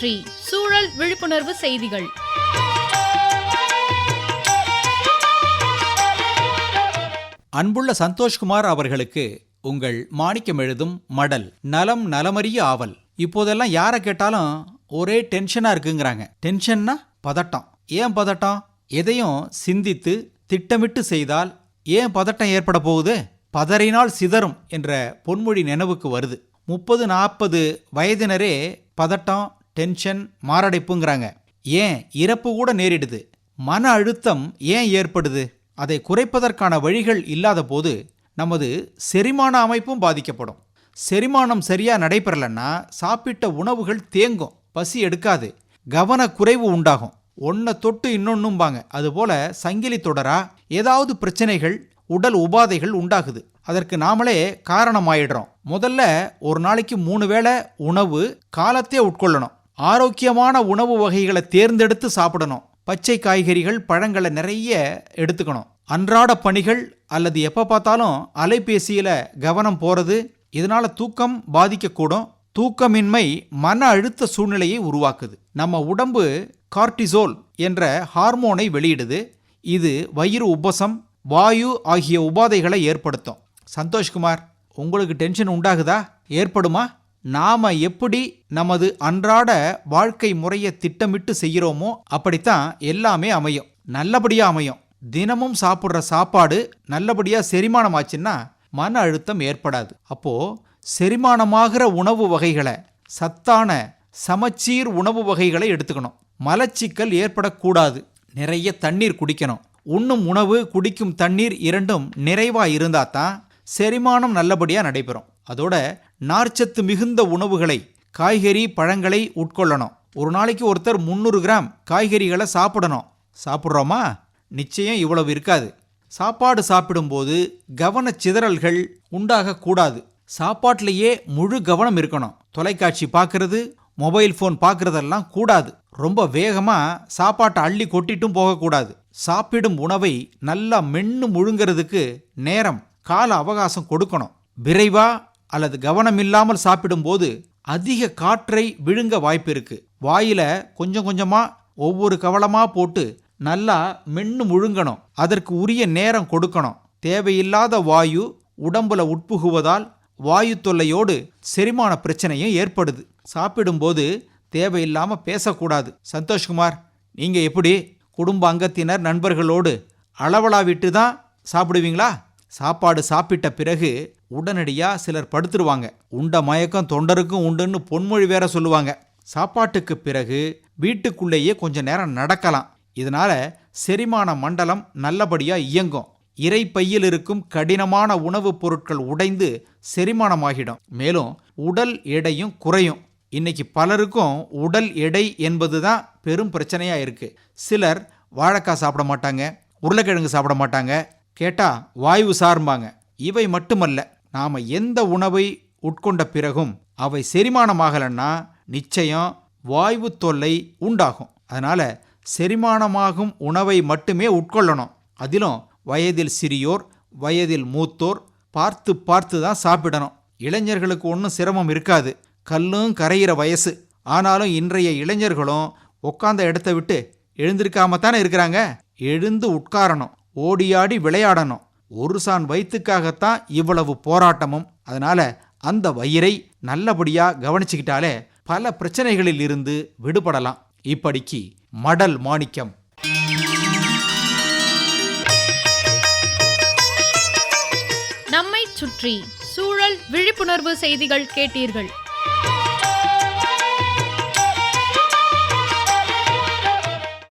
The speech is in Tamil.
சுற்றி சூழல் விழிப்புணர்வு செய்திகள். அன்புள்ள சந்தோஷ்குமார் அவர்களுக்கு உங்கள் மாணிக்கம் எழுதும் மடல் நலம் நலமறிய ஆவல். இப்போதெல்லாம் யாரை கேட்டாலும் ஒரே டென்ஷனா இருக்குங்கிறாங்க. டென்ஷன்னா பதட்டம். ஏன் பதட்டம்? எதையும் சிந்தித்து திட்டமிட்டு செய்தால் ஏன் பதட்டம் ஏற்பட போகுது? பதறினால் சிதறும் என்ற பொன்மொழி நினைவுக்கு வருது. முப்பது நாற்பது வயதினரே பதட்டம் டென்ஷன் மாரடைப்புங்கிறாங்க. ஏன்? இறப்பு கூட நேரிடுது. மன அழுத்தம் ஏன் ஏற்படுது? அதை குறைப்பதற்கான வழிகள் இல்லாத போது நமது செரிமான அமைப்பும் பாதிக்கப்படும். செரிமானம் சரியாக நடைபெறலன்னா சாப்பிட்ட உணவுகள் தேங்கும் பசி எடுக்காது கவனக்குறைவு உண்டாகும். ஒன்றை தொட்டு இன்னொன்னும்பாங்க. அதுபோல சங்கிலி தொடரா ஏதாவது பிரச்சனைகள் உடல் உபாதைகள் உண்டாகுது. அதற்கு நாமளே காரணமாயிடுறோம். முதல்ல ஒரு நாளைக்கு மூணு வேளை உணவு காலத்தே உட்கொள்ளணும். ஆரோக்கியமான உணவு வகைகளை தேர்ந்தெடுத்து சாப்பிடணும். பச்சை காய்கறிகள் பழங்களை நிறைய எடுத்துக்கணும். அன்றாட பணிகள் அல்லது எப்போ பார்த்தாலும் அலைபேசியில் கவனம் போகிறது இதனால் தூக்கம் பாதிக்கக்கூடும். தூக்கமின்மை மன அழுத்த சூழ்நிலையை உருவாக்குது. நம்ம உடம்பு கார்டிசோல் என்ற ஹார்மோனை வெளியிடுது. இது வயிறு உபசம் வாயு ஆகிய உபாதைகளை ஏற்படுத்தும். சந்தோஷ்குமார் உங்களுக்கு டென்ஷன் உண்டாகுதா? ஏற்படுமா? நாம எப்படி நமது அன்றாட வாழ்க்கை முறையை திட்டமிட்டு செய்கிறோமோ அப்படித்தான் எல்லாமே அமையும். நல்லபடியாக அமையும். தினமும் சாப்பிட்ற சாப்பாடு நல்லபடியாக செரிமானம் ஆச்சுன்னா மன அழுத்தம் ஏற்படாது. அப்போ செரிமானமாகிற உணவு வகைகளை சத்தான சமச்சீர் உணவு வகைகளை எடுத்துக்கணும். மலச்சிக்கல் ஏற்படக்கூடாது. நிறைய தண்ணீர் குடிக்கணும். உண்ணும் உணவு குடிக்கும் தண்ணீர் இரண்டும் நிறைவாக இருந்தால் தான் செரிமானம் நல்லபடியாக நடைபெறும். அதோட நார்ச்சத்து மிகுந்த உணவுகளை காய்கறி பழங்களை உட்கொள்ளணும். ஒரு நாளைக்கு ஒருத்தர் முந்நூறு கிராம் காய்கறிகளை சாப்பிடணும். சாப்பிட்றோமா? நிச்சயம் இவ்வளவு இருக்காது. சாப்பாடு சாப்பிடும்போது கவன சிதறல்கள் உண்டாகக்கூடாது சாப்பாட்டிலேயே முழு கவனம் இருக்கணும். தொலைக்காட்சி பார்க்கறது மொபைல் ஃபோன் பார்க்கறதெல்லாம் கூடாது. ரொம்ப வேகமாக சாப்பாட்டை அள்ளி கொட்டிட்டும் போகக்கூடாது. சாப்பிடும் உணவை நல்லா மென்னு முழுங்கிறதுக்கு நேரம் கால அவகாசம் கொடுக்கணும். விரைவாக அல்லது கவனமில்லாமல் சாப்பிடும்போது அதிக காற்றை விழுங்க வாய்ப்பு இருக்கு வாயில கொஞ்சம் கொஞ்சமா ஒவ்வொரு கவலமா போட்டு நல்லா மென்னு முழுங்கணும். அதற்கு உரிய நேரம் கொடுக்கணும். தேவையில்லாத வாயு உடம்புல உட்புகுவதால் வாயு தொல்லையோடு செரிமான பிரச்சனையும் ஏற்படுது. சாப்பிடும்போது தேவையில்லாம பேசக்கூடாது. சந்தோஷ்குமார் நீங்க எப்படி குடும்ப அங்கத்தினர் நண்பர்களோடு அளவலா விட்டு தான் சாப்பிடுவீங்களா? சாப்பாடு சாப்பிட்ட பிறகு உடனடியாக சிலர் படுத்துருவாங்க. உண்ட மயக்கம் தொண்டருக்கும் உண்டுன்னு பொன்மொழி வேற சொல்லுவாங்க. சாப்பாட்டுக்கு பிறகு வீட்டுக்குள்ளேயே கொஞ்ச நேரம் நடக்கலாம். இதனால செரிமான மண்டலம் நல்லபடியாக இயங்கும். இறைப்பையில் இருக்கும் கடினமான உணவுப் பொருட்கள் உடைந்து செரிமானமாகிடும். மேலும் உடல் எடையும் குறையும். இன்னைக்கு பலருக்கும் உடல் எடை என்பது தான் பெரும் பிரச்சனையாக இருக்கு. சிலர் வாழைக்காய் சாப்பிட மாட்டாங்க உருளைக்கிழங்கு சாப்பிட மாட்டாங்க கேட்டா வாய்வு சார்பாங்க இவை மட்டுமல்ல நாம எந்த உணவை உட்கொண்ட பிறகும் அவை செரிமானமாகலன்னா நிச்சயம் வாய்வு தொல்லை உண்டாகும். அதனால செரிமானமாகும் உணவை மட்டுமே உட்கொள்ளணும். அதிலும் வயதில் சிறியோர் வயதில் மூத்தோர் பார்த்து பார்த்து தான் சாப்பிடணும். இளைஞர்களுக்கு ஒன்றும் சிரமம் இருக்காது. கல்லும் கரையிற வயசு. ஆனாலும் இன்றைய இளைஞர்களும் உட்காந்த இடத்த விட்டு எழுந்திருக்காம தானே இருக்கிறாங்க? எழுந்து உட்காரணும். ஓடியாடி விளையாடணும். ஒரு சான் வயிற்றுக்காகத்தான் இவ்வளவு போராட்டமும். அதனால அந்த வயிறை நல்லபடியா கவனிச்சுக்கிட்டாலே பல பிரச்சனைகளில் இருந்து விடுபடலாம். இப்படிக்கு மடல் மாணிக்கம். நம்மை சுற்றி சூழல் விழிப்புணர்வு செய்திகள் கேட்டீர்கள்.